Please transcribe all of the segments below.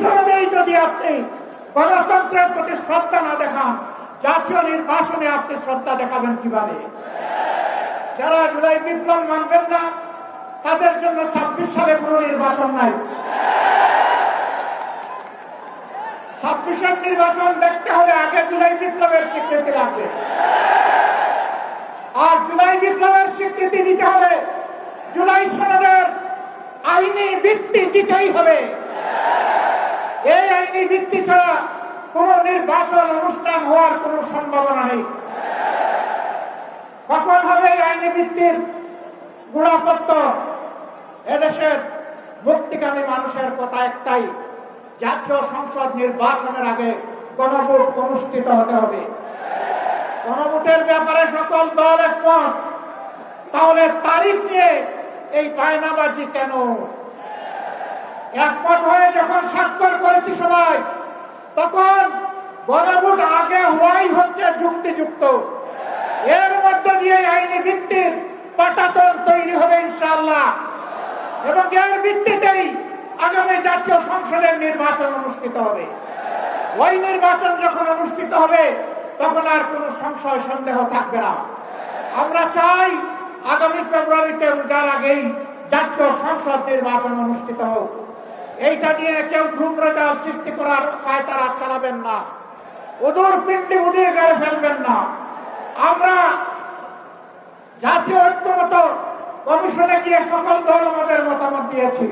সনদেই যদি আপনি গণতন্ত্রের প্রতি শ্রদ্ধা না দেখান, জাতীয় নির্বাচনে আপনি শ্রদ্ধা দেখাবেন কীভাবে? যারা জুলাই বিপ্লব মানবেন না, তাদের জন্য ছাব্বিশ সালে কোনো নির্বাচন নাই। ছাব্বিশের নির্বাচন দেখতে হলে আগে জুলাই বিপ্লবের স্বীকৃতি লাগবে। আর জুলাই বিপ্লবের স্বীকৃতি দিতে হলে জুলাই সনদের আইনি ভিত্তি দিতেই হবে। এই ভিত্তি ছাড়া কোন নির্বাচন অনুষ্ঠান হওয়ার কোনো সম্ভাবনা নেই। কখন হবে এই আইনি ভিত্তির গুণাপত্র এদেশের মুক্তিকামী মানুষের কথা একটাই, জাতীয় সংসদ নির্বাচনের আগে গণভোট অনুষ্ঠিত হতে হবে। গণভোটের ব্যাপারে সকল দল একমত। তাহলে তারিখ নিয়ে এই বায়নাবাজি কেন? একমত হয়ে যখন স্বাক্ষর করেছি সবাই, তখন গণভোট আগে হওয়াই হচ্ছে যুক্তিযুক্ত। এর মধ্য দিয়ে আইনি ভিত্তির পাটাতন তৈরি হবে ইনশাআল্লাহ। এবং এর ভিত্তিতেই আগামী জাতীয় সংসদের নির্বাচন অনুষ্ঠিত হবে। ওই নির্বাচন যখন অনুষ্ঠিত হবে, তখন আর কোনো সংশয় সন্দেহ থাকবে না। আমরা চাই আগামী ফেব্রুয়ারিতে রোজার আগেই জাতীয় সংসদ নির্বাচন অনুষ্ঠিত হোক। এইটা নিয়ে কেউ ধূম্রজাল সৃষ্টি করার তারা চালাবেন না। ওদূর পিণ্ডি বুদিয়ে গেড়ে ফেলবেন না। আমরা জাতীয় ঐক্যমত কমিশনে গিয়ে সকল দল আমাদের মতামত দিয়েছি।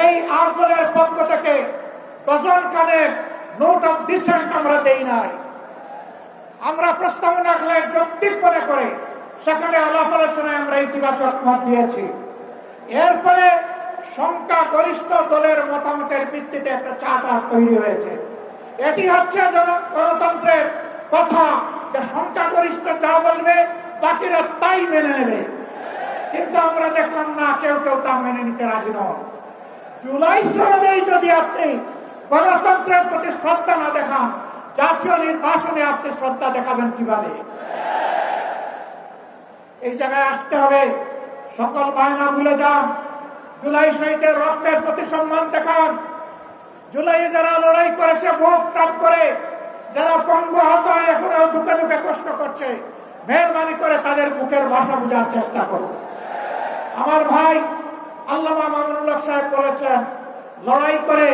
এই আট দলের পক্ষ থেকে ডজন কানের নোট অফ ডিসেন্ট আমরা দেই নাই। আমরা প্রস্তাবনা যৌক্তিক মনে করে সেখানে আলাপ আলোচনায় আমরা ইতিবাচক মত দিয়েছি। এরপরে সংখ্যা গরিষ্ঠ দলের মতামতের ভিত্তিতে একটা চার্টার তৈরি হয়েছে। এটি হচ্ছে গণতন্ত্রের কথা যে সংখ্যাগরিষ্ঠ যা বলবে, বাকিরা তাই মেনে নেবে। কিন্তু আমরা দেখলাম না, কেউ কেউ তা মেনে নিতে রাজি নন। জুলাই সনদেই যদি আপনি গণতন্ত্রের প্রতি শ্রদ্ধা না দেখান, জাতীয় নির্বাচনে আপনি শ্রদ্ধা দেখাবেন কীভাবে? এই জায়গায় আসতে হবে, সকল বায়না ভুলে যান। জুলাই শহীদের রক্তের প্রতি সম্মান দেখান। জুলাই যারা লড়াই করেছে বুক টাপ করে, যারা পঙ্গু হত এখনও দুঃখে দুঃখে কষ্ট করছে, মেহরবানি করে তাদের বুকের ভাষা বোঝার চেষ্টা করুন। আমার ভাই আল্লামা মামুনুল্লাহ সাহেব বলেছেন, লড়াই করে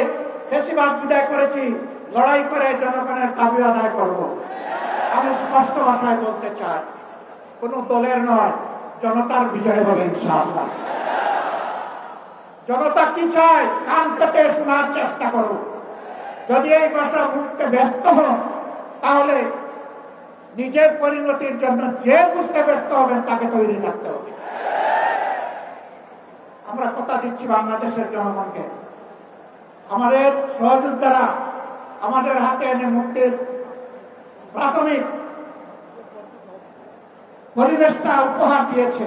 ফেসিবাদ বিদায় করেছি, লড়াই করে জনগণের দাবি আদায় করব। আমি স্পষ্ট ভাষায় বলতে চাই, কোন দলের নয়, জনতার বিজয় হবে ইনশাআল্লাহ। জনতা কি চায়? কান পেতে শোনার চেষ্টা করো। যদি এই ভাষা বুঝতে ব্যস্ত হন তাহলে নিজের পরিণতির জন্য যে বুঝতে ব্যর্থ হবেন, তাকে তৈরি থাকতে হবে। আমরা কথা দিচ্ছি বাংলাদেশের জনগণকে। আমাদের সহযোদ্ধারা আমাদের হাতে এনে মুক্তির প্রাথমিক পরিবেশটা উপহার দিয়েছে।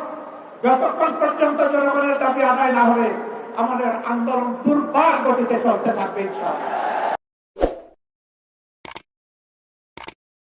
যতক্ষণ পর্যন্ত জনগণের দাবি আদায় না হবে আমাদের আন্দোলন দুর্বার গতিতে চলতে থাকবে ইনশাআল্লাহ।